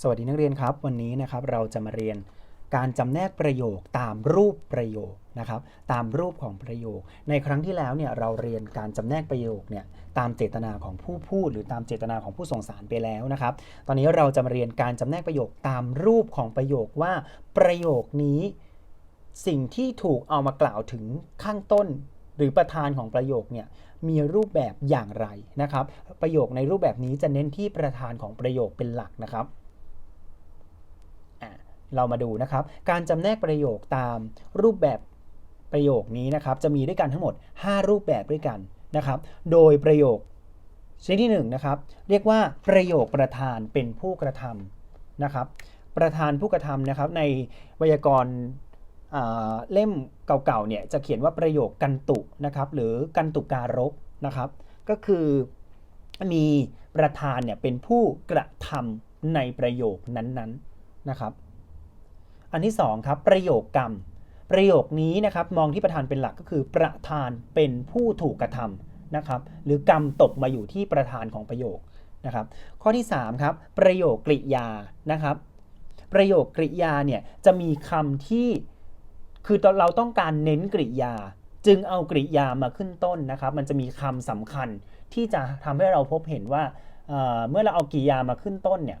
สวัสดีนักเรียนครับ วันนี้นะครับเราจะมาเรียนการจำแนกประโยคตามรูปประโยคนะครับ ตามรูปของประโยค ในครั้งที่แล้วเนี่ยเราเรียนการจำแนกประโยคเนี่ยตามเจตนาของผู้พูด หรือตามเจตนาของผู้ส่งสารไปแล้วนะครับ ตอนนี้เราจะมาเรียนการจำแนกประโยคตามรูปของประโยคว่าประโยคนี้ สิ่งที่ถูกเอามากล่าวถึงข้างต้นหรือประธานของประโยคเนี่ยมีรูปแบบอย่างไรนะครับ ประโยคในรูปแบบนี้จะเน้นที่ประธานของประโยคเป็นหลักนะครับ เรามาดูนะครับ การจำแนกประโยคตามรูปแบบประโยคนี้นะครับ จะมีด้วยกันทั้งหมด 5 รูปแบบด้วยกันนะครับ โดยประโยคชนิดที่1นงนะครับ เรียกว่าประโยคประธานเป็นผู้กระทำนะครับ ประธานผู้กระทำนะครับ ในไวยากรณ์เล่มเก่าๆเนี่ยจะเขียนว่าประโยคกันตุนะครับ หรือกันตุการกนะครับ ก็คือมีประธานเนี่ยเป็นผู้กระทำในประโยคนั้นๆนะครับ อันที่2ครับประโยคกรรม ประโยคนี้นะครับมองที่ประธานเป็นหลักก็คือประธานเป็นผู้ถูกกระทำนะครับหรือกรรมตกมาอยู่ที่ประธานของประโยคนะครับข้อที่3ครับประโยคกริยานะครับประโยคกริยาเนี่ยจะมีคำที่คือเราต้องการเน้นกริยา จึงเอากริยามาขึ้นต้นนะครับ มันจะมีคำสำคัญที่จะทำให้เราพบเห็นว่าเเมื่อเราเอากริยามาขึ้นต้นเนี่ย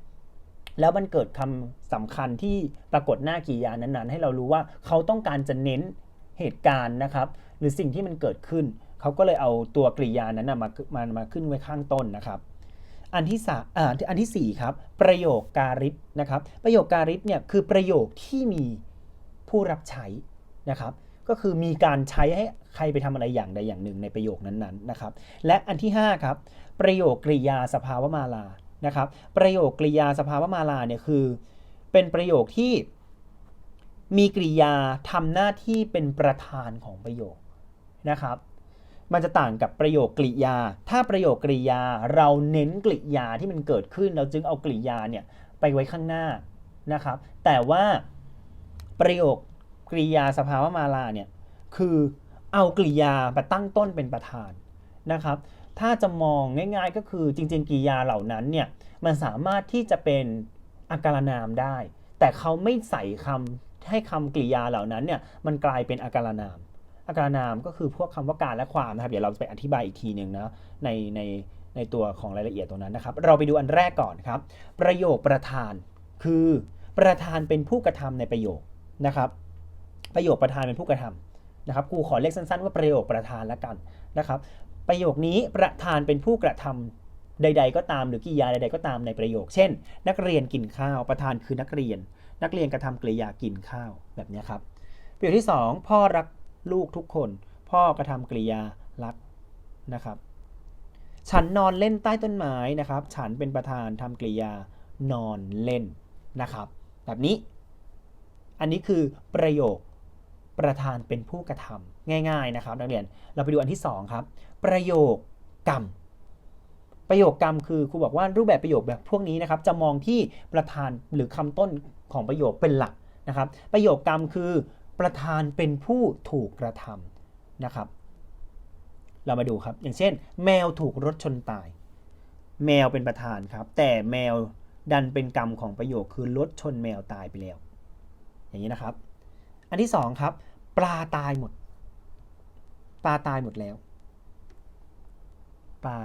แล้วมันเกิดคำสำคัญที่ปรากฏหน้ากริยานั้นๆ ให้เรารู้ว่าเขาต้องการจะเน้นเหตุการณ์นะครับ หรือสิ่งที่มันเกิดขึ้น เขาก็เลยเอาตัวกริยานั้นมามามาขึ้นไว้ข้างต้นนะครับ อันที่สามอ่าอันที่สี่ครับ ประโยคการิตนะครับ ประโยคการิตเนี่ยคือประโยคที่มีผู้รับใช้นะครับ ก็คือมีการใช้ให้ใครไปทำอะไรอย่างใดอย่างหนึ่งในประโยคนั้นๆนะครับ และอันที่ห้าครับประโยคกริยาสภาวมาลา นะครับ ประโยคกริยาสภาวมาลาเนี่ยคือ เป็นประโยคที่มีกริยาทำหน้าที่เป็นประธานของประโยคนะครับ มันจะต่างกับประโยคกริยา ถ้าประโยคกริยาเราเน้นกริยาที่มันเกิดขึ้น เราจึงเอากริยาเนี่ยไปไว้ข้างหน้านะครับ แต่ว่าประโยคกริยาสภาวมาลาเนี่ยคือเอากริยามาตั้งต้นเป็นประธานนะครับ ถ้าจะมองง่าย ๆ ก็คือจริง ๆกริยาเหล่านั้นเนี่ยมันสามารถที่จะเป็นอาการนามได้ แต่เขาไม่ใส่คำให้คำกริยาเหล่านั้นเนี่ยมันกลายเป็นอาการนาม อาการนามก็คือพวกคำว่าการและความนะครับ เดี๋ยวเราจะไปอธิบายอีกทีหนึ่งนะในในในตัวของรายละเอียดตรงนั้นนะครับ เราไปดูอันแรกก่อนครับ ประโยคประธานคือประธานเป็นผู้กระทำในประโยคนะครับ ประโยคประธานเป็นผู้กระทำนะครับครูขอเรียกสั้นๆ ว่าประโยคประธานแล้วกันนะครับ ประโยคนี้ประธานเป็นผู้กระทำใด ๆ ก็ตามหรือกริยาใด ๆ ก็ตามในประโยค เช่น นักเรียนกินข้าว ประธานคือนักเรียน นักเรียนกระทำกริยากินข้าวแบบนี้ครับ ประโยคที่ 2 พ่อรักลูกทุกคน พ่อกระทำกริยารักนะครับ ฉันนอนเล่นใต้ต้นไม้นะครับ ฉันเป็นประธานทำกริยานอนเล่นนะครับ แบบนี้ อันนี้คือประโยค ประธานเป็นผู้กระทำง่ายๆนะครับ นักเรียนเราไปดูอันที่สองครับประโยคกรรม ประโยคกรรมคือครูบอกว่ารูปแบบประโยคแบบพวกนี้นะครับ จะมองที่ประธานหรือคำต้นของประโยคเป็นหลักนะครับ ประโยคกรรมคือประธานเป็นผู้ถูกกระทำนะครับ เรามาดูครับ อย่างเช่น แมวถูกรถชนตาย แมวเป็นประธานครับ แต่แมวดันเป็นกรรมของประโยคคือรถชนแมวตายไปแล้ว อย่างนี้นะครับ อันที่สองครับ ปลาตายหมด ปลาตายหมดแล้ว ปลา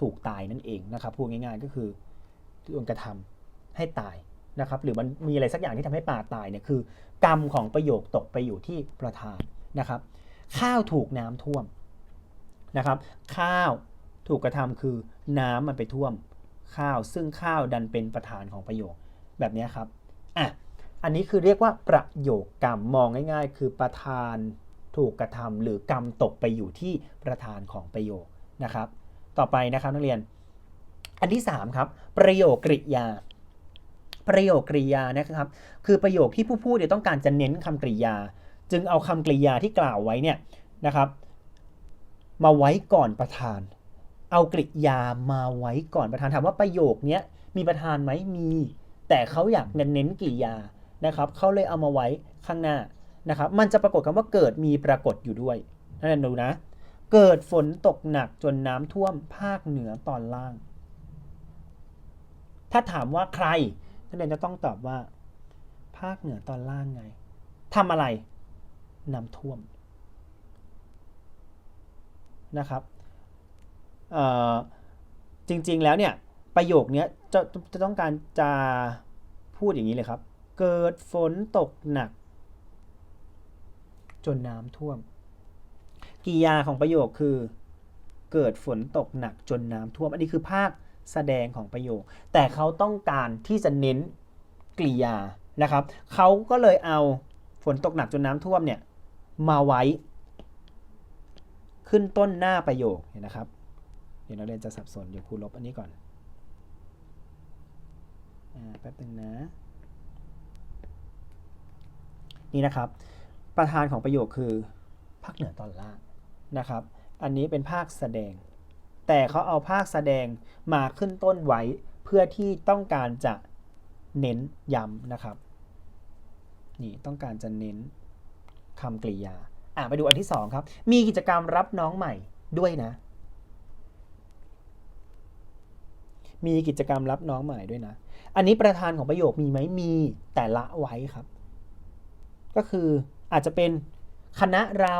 ถูกตายนั่นเองนะครับพูดง่ายๆก็คือโดนกระทำให้ตายนะครับ หรือมันมีอะไรสักอย่างที่ทำให้ปลาตายเนี่ยคือ กรรมของประโยคตกไปอยู่ที่ประธานนะครับ ข้าวถูกน้ำท่วมนะครับ ข้าวถูกกระทำคือน้ำมันไปท่วมข้าว ซึ่งข้าวดันเป็นประธานของประโยคแบบนี้ครับ อะอันนี้คือเรียกว่าประโยคกรรมมองง่าย ๆ คือประธานถูกกระทำหรือกรรมตกไปอยู่ที่ประธานของประโยคนะครับ ต่อไปนะครับนักเรียน อันที่3ครับประโยคกริยา ประโยคกริยานะครับ คือประโยคที่ผู้พูดเนี่ยต้องการจะเน้นคำกริยา จึงเอาคำกริยาที่กล่าวไว้เนี่ยนะครับ มาไว้ก่อนประธาน เอากริยามาไว้ก่อนประธานถามว่าประโยคนี้มีประธานไหมมี แต่เขาอยากเน้นกริยานะครับเขาเลยเอามาไว้ข้างหน้านะครับ มันจะปรากฏคำว่าเกิดมีปรากฏอยู่ด้วยนั่นดูนะ เกิดฝนตกหนักจนน้ำท่วมภาคเหนือตอนล่าง ถ้าถามว่าใครนักเรียนจะต้องตอบว่า ภาคเหนือตอนล่างไงทำอะไรน้ำท่วมนะครับเอ่อจริงๆแล้วเนี่ย ประโยคเนี้ยจะจะต้องการจะพูดอย่างนี้เลยครับ เกิดฝนตกหนัก จนน้ำท่วมกิยาของประโยคคือ เกิดฝนตกหนักจนน้ำท่วม อันนี้คือภาคแสดงของประโยค แต่เขาต้องการที่จะเน้นกริยานะครับเขาก็เลยเอาฝนตกหนักจนน้ำท่วมเนี่ยมาไว้ ขึ้นต้นหน้าประโยคเห็นนะครับ เดี๋ยวนักเรียนจะสับสนเดี๋ยวครูลบอันนี้ก่อน อาแป๊บนึงนะ นี่นะครับ ประธานของประโยคคือภาคเหนือตอนล่างนะครับ อันนี้เป็นภาคแสดง แต่เขาเอาภาคแสดงมาขึ้นต้นไว้เพื่อที่ต้องการจะเน้นย้ำนะครับ นี่ต้องการจะเน้นคำกริยา อะไปดูอันที่สองครับ มีกิจกรรมรับน้องใหม่ด้วยนะ มีกิจกรรมรับน้องใหม่ด้วยนะ อันนี้ประธานของประโยคมีไหมมีแต่ละไว้ครับ ก็คืออาจจะเป็นคณะเรา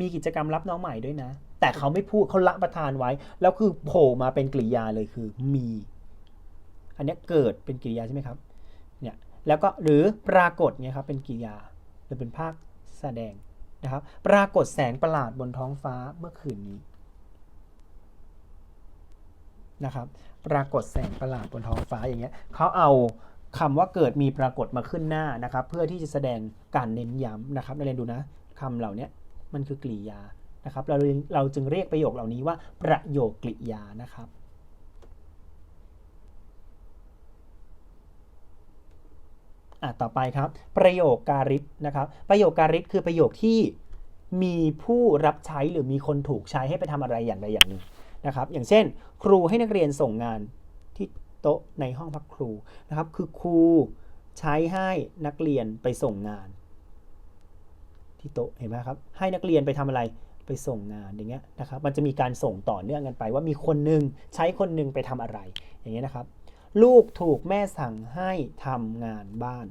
มีกิจกรรมรับน้องใหม่ด้วยนะ แต่เขาไม่พูดเขาละประธานไว้ แล้วคือโผล่มาเป็นกริยาเลยคือมี อันนี้เกิดเป็นกริยาใช่ไหมครับเนี่ยแล้วก็หรือปรากฏเนี่ยครับเป็นกริยาหรือเป็นภาคแสดงนะครับ ปรากฏแสงประหลาดบนท้องฟ้าเมื่อคืนนี้ นะครับ ปรากฏแสงประหลาดบนท้องฟ้าอย่างเงี้ยเขาเอาคำว่าเกิดมีปรากฏมาขึ้นหน้านะครับ เพื่อที่จะแสดงการเน้นย้ำนะครับนักเรียนดูนะคำเหล่านี้มันคือกริยานะครับ เราเราจึงเรียกประโยคเหล่านี้ว่าประโยคกริยานะครับอะต่อไปครับ ประโยคการิตนะครับ ประโยคการิตคือประโยคที่มีผู้รับใช้หรือมีคนถูกใช้ให้ไปทำอะไรอย่างใดอย่างหนึ่ง นะครับ อย่างเช่น ครูให้นักเรียนส่งงานที่โต๊ะในห้องพักครูนะครับ คือครูใช้ให้นักเรียนไปส่งงาน ที่โต๊ะเห็นไหมครับ ให้นักเรียนไปทำอะไรไปส่งงานอย่างเงี้ยนะครับ มันจะมีการส่งต่อเนื่องกันไป ว่ามีคนหนึ่งใช้คนหนึ่งไปทำอะไร อย่างเงี้ยนะครับ ลูกถูกแม่สั่งให้ทำงานบ้าน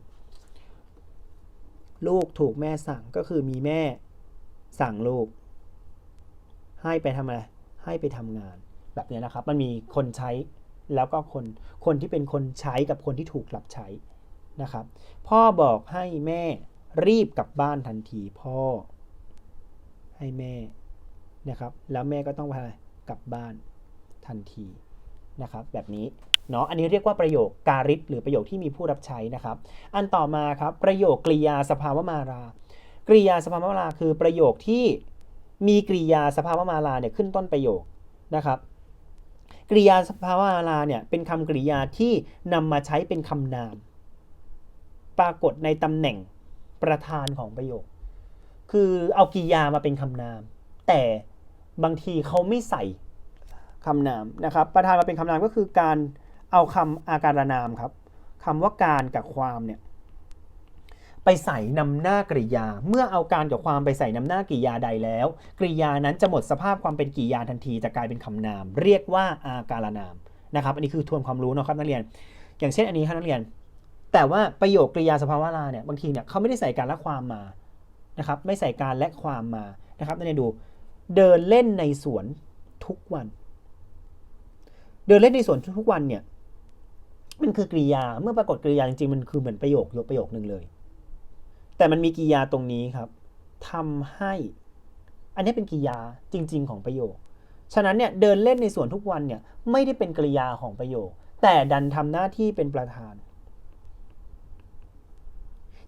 ลูกถูกแม่สั่งก็คือมีแม่สั่งลูก ให้ไปทำอะไร ให้ไปทำงาน แบบนี้นะครับ มันมีคนใช้แล้วก็คนคนที่เป็นคนใช้กับคนที่ถูกรับใช้นะครับ พ่อบอกให้แม่รีบกลับบ้านทันทีพ่อ ให้แม่นะครับ แล้วแม่ก็ต้องไปกลับบ้านทันทีนะครับ แบบนี้เนาะอันนี้เรียกว่าประโยคการิตหรือประโยคที่มีผู้รับใช้นะครับ อันต่อมาครับประโยคกริยาสภาวมารา กริยาสภาวมาราคือประโยคที่ มีกริยาสภาวมาราเนี่ยขึ้นต้นประโยคนะครับกริยาสภาวมาราเนี่ยเป็นคำกริยาที่นำมาใช้เป็นคำนาม ปรากฏในตำแหน่งประธานของประโยค คือเอากริยามาเป็นคำนาม แต่บางทีเขาไม่ใส่คำนามนะครับ ประธานมาเป็นคำนามก็คือการเอาคำอาการนามครับคำว่าการกับความเนี่ย ไปใส่นำหน้ากริยา เมื่อเอาการกับความไปใส่นำหน้ากริยาใดแล้ว กริยานั้นจะหมดสภาพความเป็นกริยาทันทีจะกลายเป็นคำนาม เรียกว่าอาการนามนะครับ อันนี้คือทวนความรู้นะครับนักเรียน อย่างเช่นอันนี้ครับนักเรียน แต่ว่าประโยคกริยาสภาวะลาเนี่ยบางทีเนี่ยเขาไม่ได้ใส่การและความมานะครับไม่ใส่การและความมานะครับนักเรียนดูเดินเล่นในสวนทุกวัน เดินเล่นในสวนทุกวันเนี่ยมันคือกริยาเมื่อปรากฏกริยาจริงๆมันคือเหมือนประโยคยกประโยคหนึ่งเลย แต่มันมีกิยาตรงนี้ครับทำให้ อันนี้เป็นกิยาจริง ๆ ของประโยค ฉะนั้นเนี่ยเดินเล่นในสวนทุกวันเนี่ยไม่ได้เป็นกริยาของประโยค แต่ดันทำหน้าที่เป็นประธาน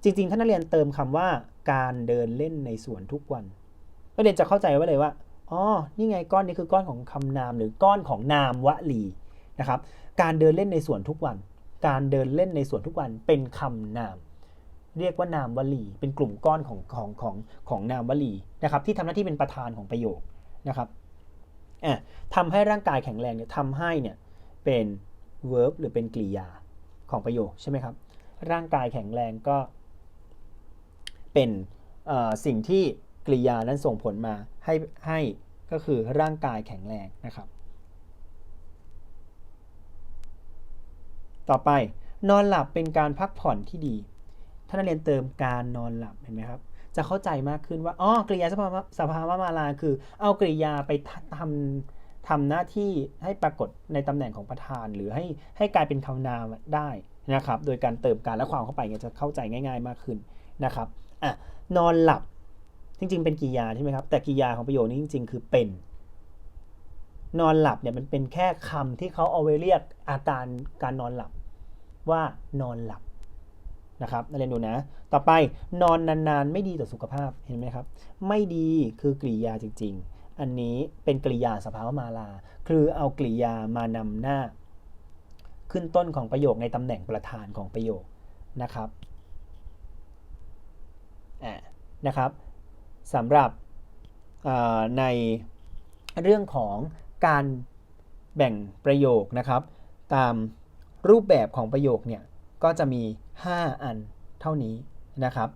จริงๆ ถ้านักเรียนเติมคำว่า การเดินเล่นในสวนทุกวันนักเรียนจะเข้าใจไว้เลยว่าอ๋อนี่ไงก้อนนี้คือก้อนของคำนามหรือก้อนของนามวลีนะครับ การเดินเล่นในสวนทุกวัน การเดินเล่นในสวนทุกวันเป็นคำนาม เรียกว่านามวลี เป็นกลุ่มก้อนของของของของนามวลีนะครับ ที่ทำหน้าที่เป็นประธานของประโยคนะครับอะทำให้ร่างกายแข็งแรงเนี่ยทำให้เนี่ยเป็น verb หรือเป็นกริยาของประโยคใช่ไหมครับ ร่างกายแข็งแรงก็เป็นสิ่งที่กริยานั้นส่งผลมาให้ให้ก็คือร่างกายแข็งแรงนะครับ ต่อไปนอนหลับเป็นการพักผ่อนที่ดี ถ้านักเรียนเติมการนอนหลับเห็นไหมครับ จะเข้าใจมากขึ้นว่าอ๋อกริยาสภาวะสภาวะมาลาคือ เอากริยาไปทำทำหน้าที่ให้ปรากฏในตำแหน่งของประธาน หรือให้ให้กลายเป็นคำนามได้นะครับ โดยการเติมการและความเข้าไปเนี่ยจะเข้าใจง่าย ๆ มากขึ้นนะครับอะนอนหลับจริงๆ เป็นกริยาใช่ไหมครับ แต่กริยาของประโยคนี้จริง ๆ คือเป็น นอนหลับเนี่ยมันเป็นแค่คำที่เขาเอาไว้เรียกอาการการนอนหลับว่านอนหลับ นะครับนักเรียนดูนะ ต่อไปนอนนานๆ ไม่ดีต่อสุขภาพเห็นไหมครับ ไม่ดีคือกริยาจริง ๆ อันนี้เป็นกริยาสภาวะมาลา คือเอากริยามานำหน้า ขึ้นต้นของประโยคในตำแหน่งประธานของประโยคนะครับอ่านะครับสำหรับในเรื่องของการแบ่งประโยคนะครับ ตามรูปแบบของประโยคเนี่ย ก็จะมี 5 อันเท่านี้นะครับ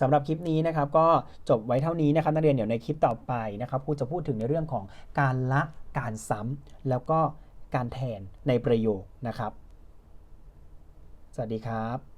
สำหรับคลิปนี้นะครับก็จบไว้เท่านี้นะครับนักเรียนเดี๋ยวในคลิปต่อไปนะครับครูจะพูดถึงในเรื่องของการละการซ้ำแล้วก็การแทนในประโยคนะครับ สวัสดีครับ